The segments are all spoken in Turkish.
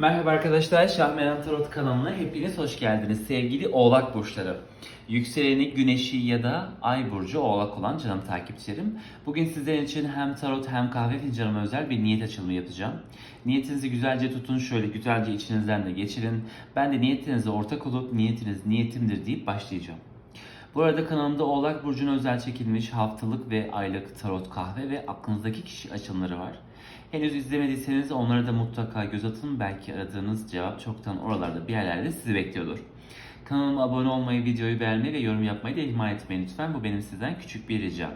Merhaba arkadaşlar, Şahmeran Tarot kanalına hepiniz hoş geldiniz. Sevgili Oğlak Burçları. Yükseleni, güneşi ya da ay burcu oğlak olan canım takipçilerim. Bugün sizler için hem tarot hem kahve fincanıma özel bir niyet açılımı yapacağım. Niyetinizi güzelce tutun, şöyle güzelce içinizden de geçirin. Ben de niyetinize ortak olup niyetiniz niyetimdir deyip başlayacağım. Bu arada kanalımda Oğlak Burcu'na özel çekilmiş haftalık ve aylık tarot kahve ve aklınızdaki kişi açılımları var. Henüz izlemediyseniz onlara da mutlaka göz atın. Belki aradığınız cevap çoktan oralarda bir yerlerde sizi bekliyordur. Kanalıma abone olmayı, videoyu beğenmeyi ve yorum yapmayı da ihmal etmeyin lütfen. Bu benim sizden küçük bir ricam.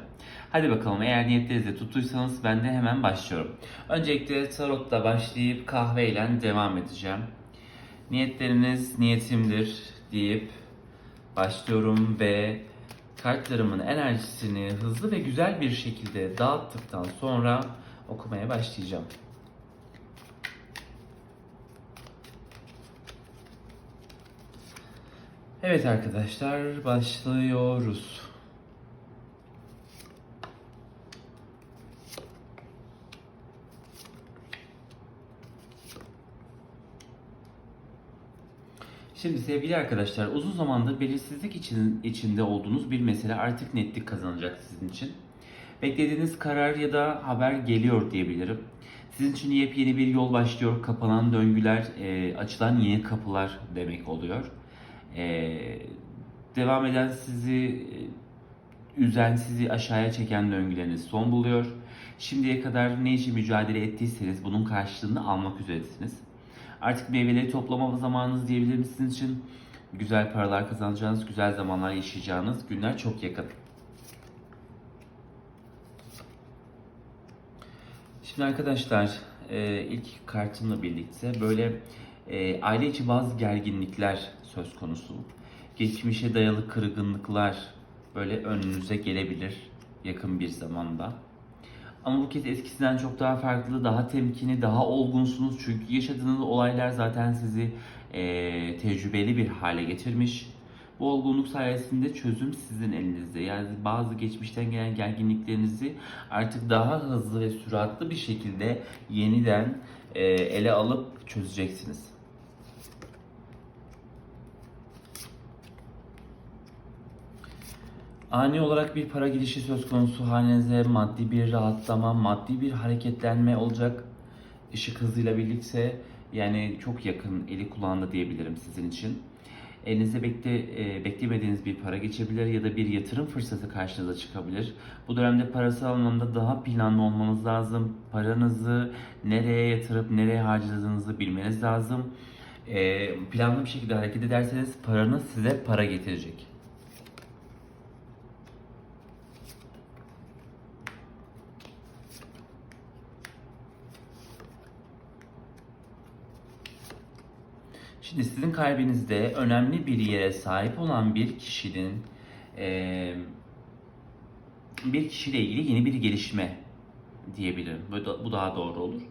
Hadi bakalım eğer niyetlerinizi tuttuysanız ben de hemen başlıyorum. Öncelikle tarotla başlayıp kahveyle devam edeceğim. Niyetleriniz niyetimdir deyip başlıyorum ve kartlarımın enerjisini hızlı ve güzel bir şekilde dağıttıktan sonra okumaya başlayacağım. Evet arkadaşlar başlıyoruz. Şimdi sevgili arkadaşlar uzun zamandır belirsizlik için, içinde olduğunuz bir mesele artık netlik kazanacak sizin için. Beklediğiniz karar ya da haber geliyor diyebilirim. Sizin için yepyeni bir yol başlıyor. Kapanan döngüler, e, açılan yeni kapılar demek oluyor. E, devam eden sizi e, üzen, sizi aşağıya çeken döngüleriniz son buluyor. Şimdiye kadar ne için mücadele ettiyseniz bunun karşılığını almak üzeresiniz. Artık meyveleri toplama zamanınız diyebilirim sizin için. Güzel paralar kazanacağınız, güzel zamanlar yaşayacağınız günler çok yakın. Şimdi arkadaşlar e, ilk kartımla birlikte böyle e, aile içi bazı gerginlikler söz konusu. Geçmişe dayalı kırgınlıklar böyle önünüze gelebilir yakın bir zamanda. Ama bu kez eskisinden çok daha farklı, daha temkini, daha olgunsunuz. Çünkü yaşadığınız olaylar zaten sizi e, tecrübeli bir hale getirmiş. Bu olgunluk sayesinde çözüm sizin elinizde. Yani bazı geçmişten gelen gerginliklerinizi artık daha hızlı ve süratli bir şekilde yeniden e, ele alıp çözeceksiniz. Ani olarak bir para girişi söz konusu halinize maddi bir rahatlama, maddi bir hareketlenme olacak. Işık hızıyla birlikte yani çok yakın eli kulağında diyebilirim sizin için. Elinizde bekle, e, beklemediğiniz bir para geçebilir ya da bir yatırım fırsatı karşınıza çıkabilir. Bu dönemde parasal anlamda daha planlı olmanız lazım. Paranızı nereye yatırıp nereye harcadığınızı bilmeniz lazım. E, planlı bir şekilde hareket ederseniz paranız size para getirecek. Şimdi sizin kalbinizde önemli bir yere sahip olan bir kişinin eee, bir kişiyle ilgili yeni bir gelişme diyebilirim. Bu, da- bu daha doğru olur.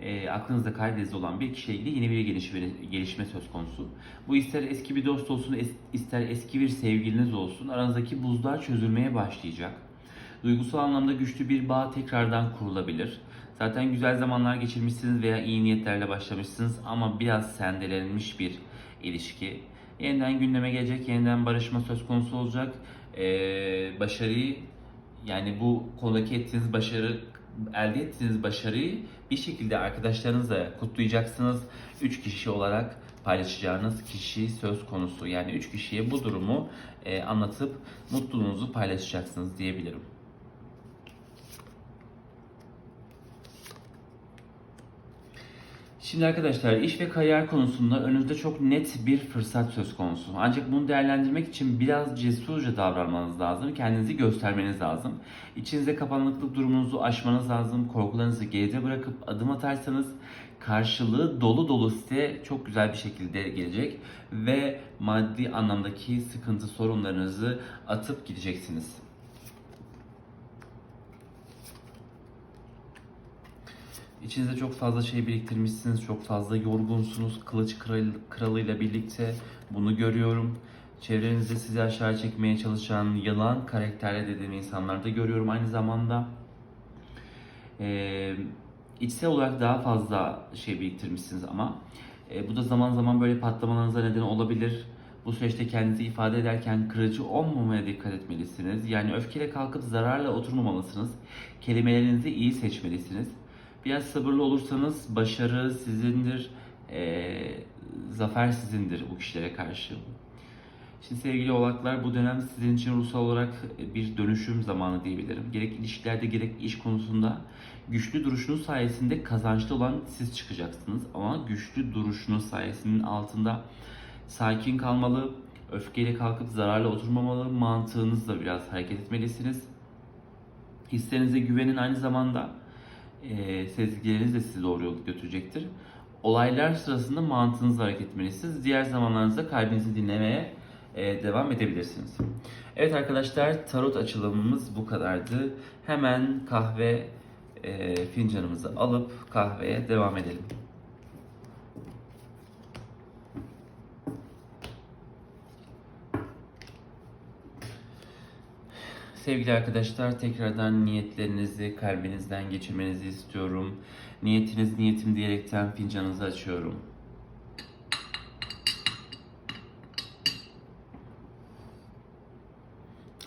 Eee, aklınızda kalbinizde olan bir kişiyle ilgili yeni bir gelişme, gelişme söz konusu. Bu ister eski bir dost olsun, es- ister eski bir sevgiliniz olsun. Aranızdaki buzlar çözülmeye başlayacak. Duygusal anlamda güçlü bir bağ tekrardan kurulabilir. Zaten güzel zamanlar geçirmişsiniz veya iyi niyetlerle başlamışsınız ama biraz sendelenmiş bir ilişki. Yeniden gündeme gelecek, yeniden barışma söz konusu olacak. Ee, başarıyı yani bu konudaki ettiğiniz başarı elde ettiğiniz başarıyı bir şekilde arkadaşlarınızla kutlayacaksınız. Üç kişi olarak paylaşacağınız kişi söz konusu. Yani üç kişiye bu durumu e, anlatıp mutluluğunuzu paylaşacaksınız diyebilirim. Şimdi arkadaşlar iş ve kariyer konusunda önünüzde çok net bir fırsat söz konusu. Ancak bunu değerlendirmek için biraz cesurca davranmanız lazım. Kendinizi göstermeniz lazım. İçinize kapanıklık durumunuzu aşmanız lazım. Korkularınızı geride bırakıp adım atarsanız karşılığı dolu dolu size çok güzel bir şekilde gelecek ve maddi anlamdaki sıkıntı sorunlarınızı atıp gideceksiniz. İçinizde çok fazla şey biriktirmişsiniz, çok fazla yorgunsunuz. Kılıç kral, kralıyla birlikte bunu görüyorum. Çevrenizde sizi aşağı çekmeye çalışan yalan karakterli dediğim insanlar da görüyorum aynı zamanda. Ee, içsel olarak daha fazla şey biriktirmişsiniz ama e, bu da zaman zaman böyle patlamalarınıza neden olabilir. Bu süreçte kendinizi ifade ederken kırıcı olmamaya dikkat etmelisiniz. Yani öfkeyle kalkıp zararla oturmamalısınız. Kelimelerinizi iyi seçmelisiniz. Biraz sabırlı olursanız başarı sizindir, e, zafer sizindir bu kişilere karşı. Şimdi sevgili oğlaklar bu dönem sizin için ruhsal olarak bir dönüşüm zamanı diyebilirim. Gerek ilişkilerde gerek iş konusunda güçlü duruşunuz sayesinde kazançlı olan siz çıkacaksınız. Ama güçlü duruşunuz sayesinin altında sakin kalmalı, öfkeyle kalkıp zararla oturmamalı, mantığınızla biraz hareket etmelisiniz. Hislerinize güvenin aynı zamanda e, sezgileriniz de sizi doğru yolda götürecektir. Olaylar sırasında mantığınızla hareket etmelisiniz. Diğer zamanlarınızda kalbinizi dinlemeye e, devam edebilirsiniz. Evet arkadaşlar tarot açılımımız bu kadardı. Hemen kahve e, fincanımızı alıp kahveye devam edelim. Sevgili arkadaşlar tekrardan niyetlerinizi kalbinizden geçirmenizi istiyorum. Niyetiniz niyetim diyerekten fincanınızı açıyorum.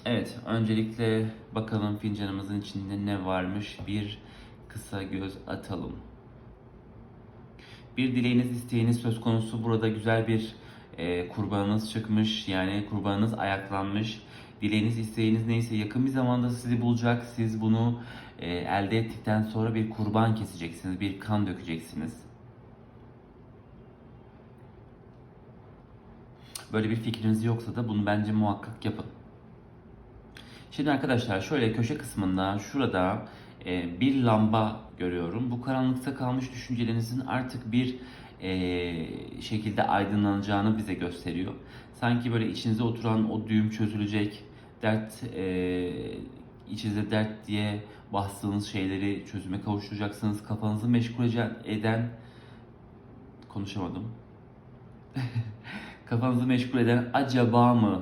Evet, öncelikle bakalım fincanımızın içinde ne varmış bir kısa göz atalım. Bir dileğiniz, isteğiniz söz konusu. Burada güzel bir e, kurbanınız çıkmış. Yani kurbanınız ayaklanmış. Dileğiniz, isteğiniz neyse yakın bir zamanda sizi bulacak. Siz bunu e, elde ettikten sonra bir kurban keseceksiniz. Bir kan dökeceksiniz. Böyle bir fikriniz yoksa da bunu bence muhakkak yapın. Şimdi arkadaşlar şöyle köşe kısmında şurada e, bir lamba görüyorum. Bu karanlıkta kalmış düşüncelerinizin artık bir e, şekilde aydınlanacağını bize gösteriyor. Sanki böyle içinize oturan o düğüm çözülecek, dert e, içinize dert diye bastığınız şeyleri çözüme kavuşturacaksınız. Kafanızı meşgul eden konuşamadım. Kafanızı meşgul eden acaba mı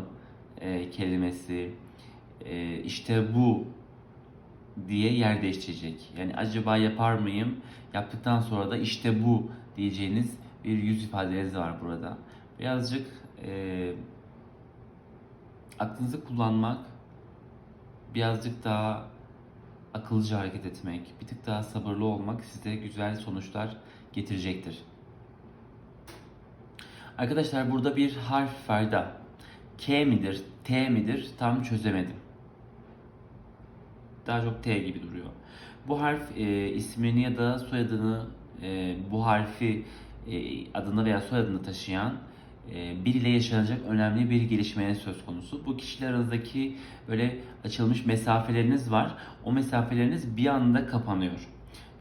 e, kelimesi e, işte bu diye yer değiştirecek. Yani acaba yapar mıyım? Yaptıktan sonra da işte bu diyeceğiniz bir yüz ifadeniz var burada. Birazcık e, aklınızı kullanmak, birazcık daha akıllıca hareket etmek, bir tık daha sabırlı olmak size güzel sonuçlar getirecektir. Arkadaşlar burada bir harf var da K midir, T midir tam çözemedim. Daha çok T gibi duruyor. Bu harf e, ismini ya da soyadını e, bu harfi e, adını veya soyadını taşıyan biriyle yaşanacak önemli bir gelişmenin söz konusu. Bu kişiler arasındaki böyle açılmış mesafeleriniz var. O mesafeleriniz bir anda kapanıyor.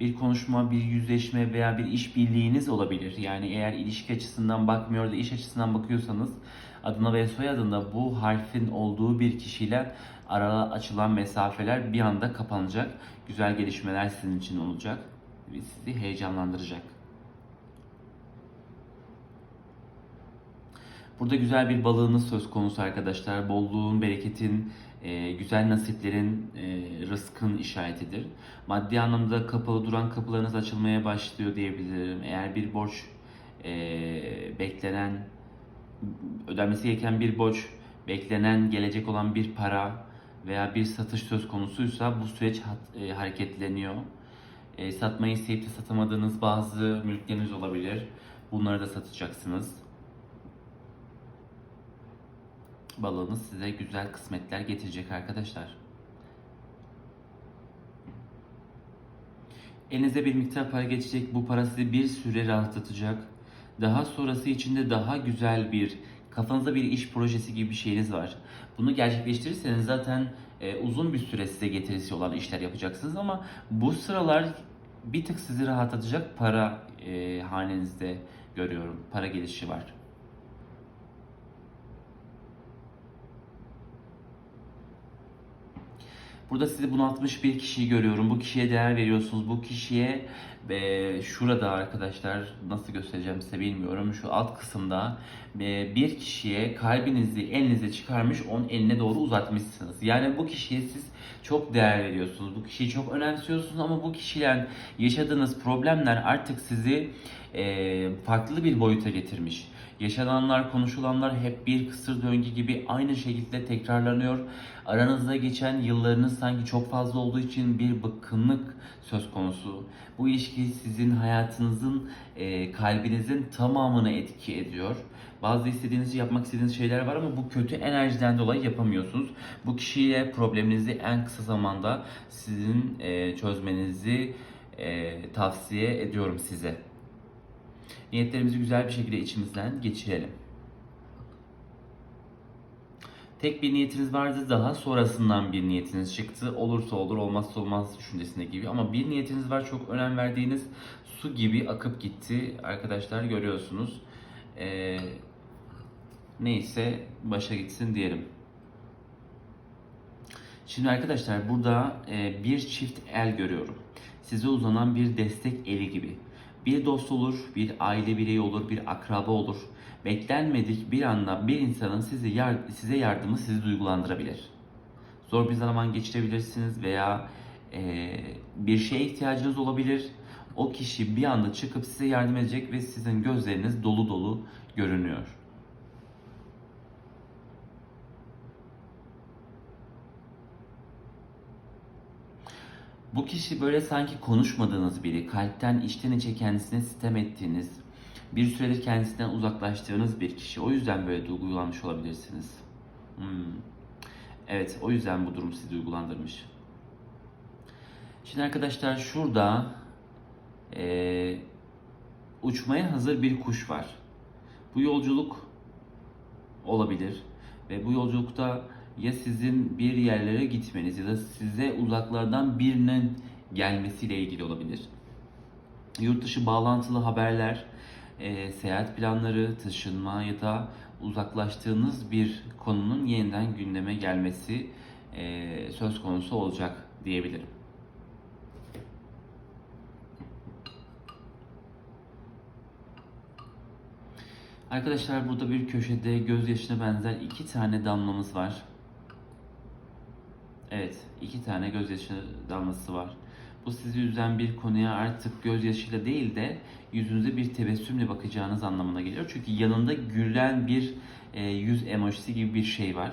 Bir konuşma, bir yüzleşme veya bir işbirliğiniz olabilir. Yani eğer ilişki açısından bakmıyor da iş açısından bakıyorsanız adına ve soyadında bu harfin olduğu bir kişiyle arada açılan mesafeler bir anda kapanacak. Güzel gelişmeler sizin için olacak ve sizi heyecanlandıracak. Burada güzel bir balığınız söz konusu arkadaşlar. Bolluğun, bereketin, e, güzel nasiplerin, e, rızkın işaretidir. Maddi anlamda kapalı duran kapılarınız açılmaya başlıyor diyebilirim. Eğer bir borç e, beklenen, ödenmesi gereken bir borç, beklenen, gelecek olan bir para veya bir satış söz konusuysa bu süreç hareketleniyor. E, satmayı isteyip de satamadığınız bazı mülkleriniz olabilir. Bunları da satacaksınız. Balığınız size güzel kısmetler getirecek arkadaşlar. Elinize bir miktar para geçecek. Bu para sizi bir süre rahatlatacak. Daha sonrası için de daha güzel bir kafanızda bir iş projesi gibi bir şeyiniz var. Bunu gerçekleştirirseniz zaten e, uzun bir süre size getirisi olan işler yapacaksınız ama bu sıralar bir tık sizi rahatlatacak para e, hanenizde görüyorum. Para gelişi var. Burada sizi bunaltmış bir kişiyi görüyorum. Bu kişiye değer veriyorsunuz. Bu kişiye Ve şurada arkadaşlar nasıl göstereceğim size bilmiyorum. Şu alt kısımda e, bir kişiye kalbinizi elinize çıkarmış onun eline doğru uzatmışsınız. Yani bu kişiye siz çok değer veriyorsunuz. Bu kişiyi çok önemsiyorsunuz ama bu kişiyle yaşadığınız problemler artık sizi e, farklı bir boyuta getirmiş. Yaşananlar, konuşulanlar hep bir kısır döngü gibi aynı şekilde tekrarlanıyor. Aranızda geçen yıllarınız sanki çok fazla olduğu için bir bıkkınlık söz konusu. Bu ilişki sizin hayatınızın, e, kalbinizin tamamını etki ediyor. Bazı istediğiniz, yapmak istediğiniz şeyler var ama bu kötü enerjiden dolayı yapamıyorsunuz. Bu kişiyle probleminizi en kısa zamanda sizin e, çözmenizi e, tavsiye ediyorum size. Niyetlerimizi güzel bir şekilde içimizden geçirelim. Tek bir niyetiniz vardı daha sonrasından bir niyetiniz çıktı. Olursa olur olmazsa olmaz düşüncesinde gibi ama bir niyetiniz var çok önem verdiğiniz su gibi akıp gitti arkadaşlar görüyorsunuz. Ee, neyse başa gitsin diyelim. Şimdi arkadaşlar burada e, bir çift el görüyorum. Size uzanan bir destek eli gibi. Bir dost olur, bir aile bireyi olur, bir akraba olur. Beklenmedik bir anda bir insanın size, yar- size yardımı sizi duygulandırabilir. Zor bir zaman geçirebilirsiniz veya e, bir şeye ihtiyacınız olabilir. O kişi bir anda çıkıp size yardım edecek ve sizin gözleriniz dolu dolu görünüyor. Bu kişi böyle sanki konuşmadığınız biri, kalpten içten içe kendisine sitem ettiğiniz, bir süredir kendisinden uzaklaştığınız bir kişi. O yüzden böyle duygulanmış olabilirsiniz. Hmm. Evet, o yüzden bu durum sizi duygulandırmış. Şimdi arkadaşlar şurada eee, uçmaya hazır bir kuş var. Bu yolculuk olabilir ve bu yolculukta ya sizin bir yerlere gitmeniz ya da size uzaklardan birinin gelmesiyle ilgili olabilir. Yurt dışı bağlantılı haberler, e, seyahat planları, taşınma ya da uzaklaştığınız bir konunun yeniden gündeme gelmesi e, söz konusu olacak diyebilirim. Arkadaşlar burada bir köşede gözyaşına benzer iki tane damlamız var. Evet, iki tane gözyaşı damlası var. Bu sizi üzen bir konuya artık gözyaşıyla değil de yüzünüze bir tebessümle bakacağınız anlamına geliyor. Çünkü yanında gülen bir e, yüz emojisi gibi bir şey var.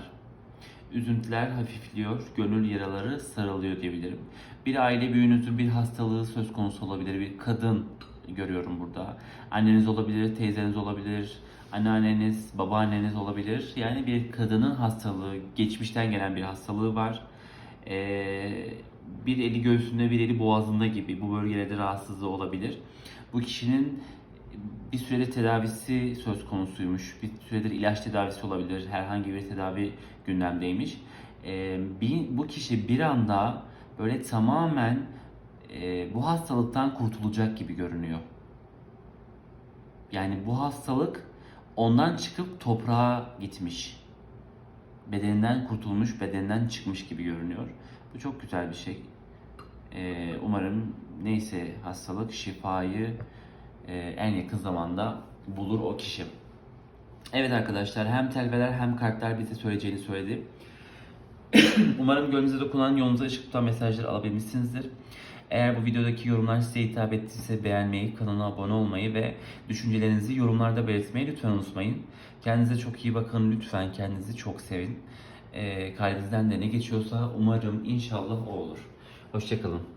Üzüntüler hafifliyor, gönül yaraları sarılıyor diyebilirim. Bir aile büyüğünüzün bir hastalığı söz konusu olabilir, bir kadın görüyorum burada. Anneniz olabilir, teyzeniz olabilir, anneanneniz, babaanneniz olabilir. Yani bir kadının hastalığı, geçmişten gelen bir hastalığı var. Ee, bir eli göğsünde, bir eli boğazında gibi bu bölgelerde rahatsızlığı olabilir. Bu kişinin bir süredir tedavisi söz konusuymuş. Bir süredir ilaç tedavisi olabilir. Herhangi bir tedavi gündemdeymiş. Ee, bir, bu kişi bir anda böyle tamamen e, bu hastalıktan kurtulacak gibi görünüyor. Yani bu hastalık ondan çıkıp toprağa gitmiş. Bedeninden kurtulmuş, bedeninden çıkmış gibi görünüyor. Bu çok güzel bir şey. Ee, umarım neyse hastalık şifayı e, en yakın zamanda bulur o kişi. Evet arkadaşlar hem telveler hem kartlar bize söyleyeceğini söyledi. Umarım gönlünüze dokunan yolunuza ışık tutan mesajları alabilmişsinizdir. Eğer bu videodaki yorumlar size hitap ettiyse beğenmeyi, kanala abone olmayı ve düşüncelerinizi yorumlarda belirtmeyi lütfen unutmayın. Kendinize çok iyi bakın lütfen kendinizi çok sevin. Ee, kalbinizden de ne geçiyorsa umarım inşallah o olur. Hoşçakalın.